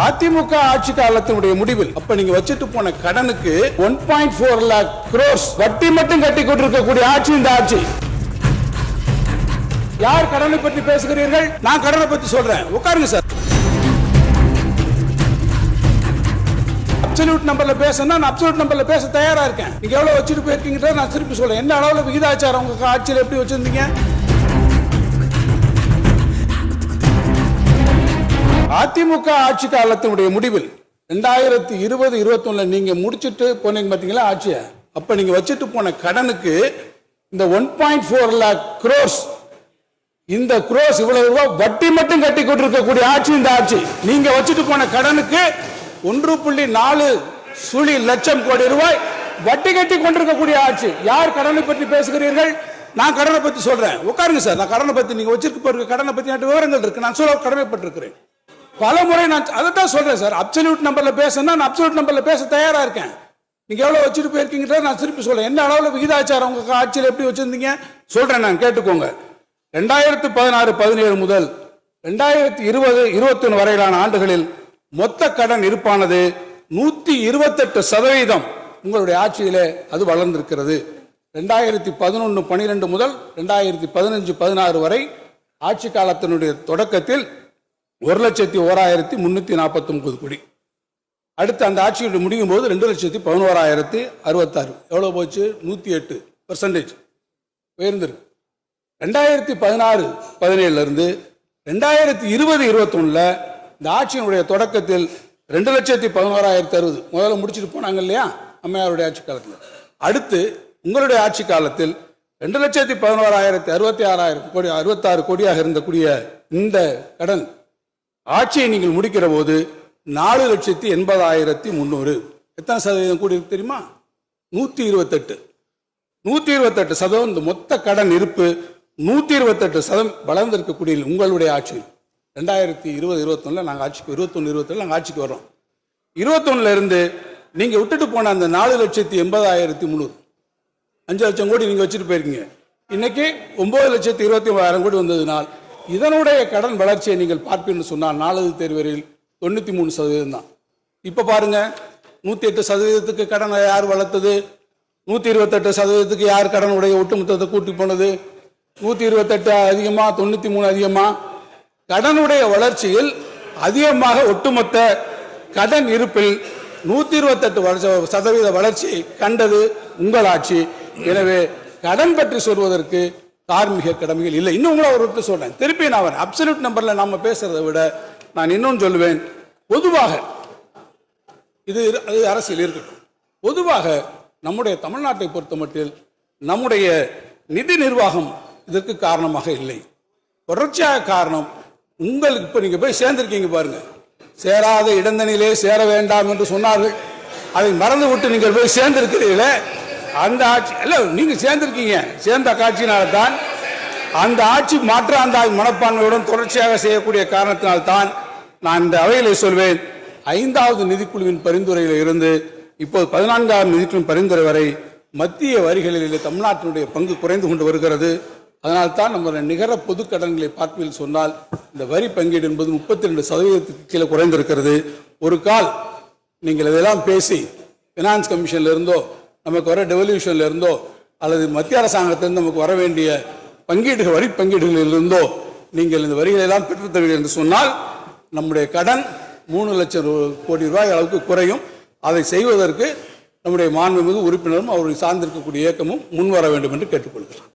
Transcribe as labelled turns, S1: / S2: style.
S1: அதிமுக ஆட்சி காலத்தினுடைய முடிவில் அப்ப நீங்க வச்சுட்டு போன கடனுக்கு one point four lakh crores வட்டி மட்டும் கட்டி கொண்டிருக்கக்கூடிய ஆட்சி இந்த ஆட்சி. யார் கடனை பற்றி பேசுகிறீர்கள்? நான் கடனை பத்தி சொல்றேன். உட்காருங்க சார். அப்சல்யூட் நம்பர்ல பேசணும் நான் அப்சல்யூட் நம்பர்ல பேச தயாரா இருக்கேன். நீங்க எவ்வளவு வச்சுட்டு போயிருக்கீங்க நான் திருப்பி சொல்றேன். என்ன அளவுல விகிதாச்சாரம் உங்க ஆட்சியில் எப்படி வச்சிருந்தீங்க? அதிமுக ஆட்சி காலத்தினுடைய முடிவில் ரெண்டாயிரத்தி இருபது இருபத்தொன்னுல நீங்க முடிச்சிட்டு போனீங்க பாத்தீங்களா ஆட்சியை? அப்ப நீங்க வச்சுட்டு போன கடனுக்கு இந்த one point four lakh crores இந்த குரோஸ் இவ்வளவு ரூபாய் வட்டி மட்டும் கட்டி கொண்டிருக்கக்கூடிய ஆட்சி இந்த ஆட்சி. நீங்க வச்சுட்டு போன கடனுக்கு ஒன்று புள்ளி நாலு சுழி லட்சம் கோடி ரூபாய் வட்டி கட்டி கொண்டிருக்கக்கூடிய ஆட்சி. யார் கடனை பற்றி பேசுகிறீர்கள்? நான் கடனை பத்தி சொல்றேன். உட்காருங்க சார். நான் கடனை பத்தி நீங்க வச்சிருக்க போற கடனை பத்தி விவரங்கள் இருக்கு. நான் சொல்ல கடமைப்பட்டிருக்கிறேன். பல முறை நான் அதை தான் சொல்றேன் சார். அப்சல்யூட் நம்பர்ல பேசணும்னா நான் அப்சல்யூட் நம்பர்ல பேச தயாரா இருக்கேன். நீங்க எவ்வளவு வச்சுட்டு போயிருக்கீங்கன்றத நான் திருப்பி சொல்றேன். என்ன அளவுல விகிதாச்சாரம் உங்க ஆட்சியில் எப்படி வச்சிருந்தீங்க? சொல்றேன் நான் கேட்டுக்கோங்க. ரெண்டாயிரத்து பதினாறு பதினேழு முதல் ரெண்டாயிரத்தி இருபது இருபத்தி வரையிலான ஆண்டுகளில் மொத்த கடன் இருப்பானது நூத்தி இருபத்தெட்டு சதவீதம் உங்களுடைய ஆட்சியிலே அது வளர்ந்திருக்கிறது. ரெண்டாயிரத்தி பதினொன்று பனிரெண்டு முதல் ரெண்டாயிரத்தி பதினஞ்சு பதினாறு வரை ஆட்சி காலத்தினுடைய தொடக்கத்தில் ஒரு லட்சத்தி ஓராயிரத்தி முன்னூத்தி நாற்பத்தி ஒன்பது கோடி. அடுத்து அந்த ஆட்சியோட முடியும் போது ரெண்டு லட்சத்தி பதினோராயிரத்தி அறுபத்தாறு. எவ்வளோ போச்சு? நூற்றி எட்டு பர்சன்டேஜ் உயர்ந்திருக்கு. ரெண்டாயிரத்தி பதினாறு பதினேழுலேருந்து ரெண்டாயிரத்தி இருபது இருபத்தொன்னில் இந்த ஆட்சியினுடைய தொடக்கத்தில் ரெண்டு லட்சத்தி பதினோராயிரத்தி அறுபது. முதல்ல முடிச்சுட்டு போனாங்க இல்லையா? அம்மையாருடைய ஆட்சி காலத்தில். அடுத்து உங்களுடைய ஆட்சி காலத்தில் ரெண்டு லட்சத்தி பதினோராயிரத்தி அறுபத்தி ஆறாயிரம் கோடி அறுபத்தாறு கோடியாக இருந்தக்கூடிய இந்த கடன் ஆட்சியை நீங்கள் முடிக்கிற போது நாலு லட்சத்தி எண்பதாயிரத்தி முந்நூறு எத்தனை சதவீதம் கூடி இருக்கு தெரியுமா? நூத்தி இருபத்தெட்டு. நூத்தி இருபத்தெட்டு சதவீதம் இந்த மொத்த கடன் இருப்பு நூத்தி இருபத்தெட்டு சதம் வளர்ந்திருக்கக்கூடிய உங்களுடைய ஆட்சி. ரெண்டாயிரத்தி இருபது இருபத்தொன்னுல நாங்கள் ஆட்சிக்கு இருபத்தொன்னு இருபத்தொன்னு நாங்கள் ஆட்சிக்கு வரோம் இருபத்தொன்னுல இருந்து விட்டுட்டு போன அந்த நாலு லட்சத்தி எண்பதாயிரத்தி முந்நூறு அஞ்சு லட்சம் கோடி நீங்கள் வச்சுட்டு போயிருக்கீங்க. இன்னைக்கு ஒன்பது லட்சத்தி இருபத்தி ஒன்பதாயிரம் கோடி வந்ததுனால் இதனுடைய கடன் வளர்ச்சியை நீங்கள் பார்ப்பீங்கன்னு சொன்னால் நாலு தேர்வரில் தொண்ணூற்றி மூணு சதவீதம் தான் இப்போ பாருங்க நூற்றி எட்டு சதவீதத்துக்கு கடனை யார் வளர்த்தது? நூற்றி இருபத்தெட்டு சதவீதத்துக்கு யார் கடனுடைய ஒட்டுமொத்தத்தை கூட்டி போனது? நூற்றி இருபத்தெட்டு அதிகமாக தொண்ணூற்றி மூணு அதிகமாக கடனுடைய வளர்ச்சியில் அதிகமாக ஒட்டுமொத்த கடன் இருப்பில் நூற்றி இருபத்தெட்டு வளர்ச்சி சதவீத வளர்ச்சி கண்டது உங்கள் ஆட்சி. எனவே கடன் பற்றி சொல்வதற்கு தார்மீக கடமைகள் இல்லை. இன்னும் உங்களை ஒரு விட்டு சொல்றேன். திருப்பி நான் வரேன் அப்சல்யூட் நம்பர்ல நாம பேசுகிறத விட நான் இன்னும் சொல்லுவேன். பொதுவாக இது அது அரசியல் இருக்கட்டும். பொதுவாக நம்முடைய தமிழ்நாட்டை பொறுத்தமட்டில் நம்முடைய நிதி நிர்வாகம் இதற்கு காரணமாக இல்லை. தொடர்ச்சியாக காரணம் உங்களுக்கு இப்போ நீங்கள் போய் சேர்ந்திருக்கீங்க பாருங்க. சேராத இடந்தனிலே சேர வேண்டாம் என்று சொன்னார்கள். அதை மறந்து விட்டு நீங்கள் போய் சேர்ந்திருக்கிறீர்களே. அந்த ஆட்சி அல்ல நீங்க சேர்ந்திருக்கீங்க. சேர்ந்த காட்சியினால்தான் அந்த ஆட்சி அந்த மனப்பான்மையுடன் தொடர்ச்சியாக செய்யக்கூடிய காரணத்தினால்தான் நான் இந்த அவையிலே சொல்வேன். ஐந்தாவது நிதிக்குழுவின் பரிந்துரையில் இருந்து இப்போது பதினான்காவது நிதிக்குழுவின் பரிந்துரை வரை மத்திய வரிகளிலே தமிழ்நாட்டினுடைய பங்கு குறைந்து கொண்டு வருகிறது. அதனால்தான் நம்ம நிகர பொது கடன்களை பார்ப்பதில் சொன்னால் இந்த வரி பங்கீடு என்பது முப்பத்தி ரெண்டு சதவீதத்துக்கு கீழே குறைந்திருக்கிறது. ஒரு கால் நீங்கள் இதெல்லாம் பேசி ஃபினான்ஸ் கமிஷன்ல இருந்தோ நமக்கு வர டெவல்யூஷன்ல இருந்தோ அல்லது மத்திய அரசாங்கத்திலிருந்து நமக்கு வர வேண்டிய பங்கீடுகள் வரி பங்கீடுகளில் இருந்தோ நீங்கள் இந்த வரிகளை எல்லாம் பெற்றுத்தருவீர்கள் என்று சொன்னால் நம்முடைய கடன் மூணு லட்சம் ரூ- கோடி ரூபாய் அளவுக்கு குறையும். அதை செய்வதற்கு நம்முடைய மாண்புமிகு உறுப்பினரும் அவருடைய சார்ந்திருக்கக்கூடிய இயக்கமும் முன்வர வேண்டும் என்று கேட்டுக்கொள்கிறார்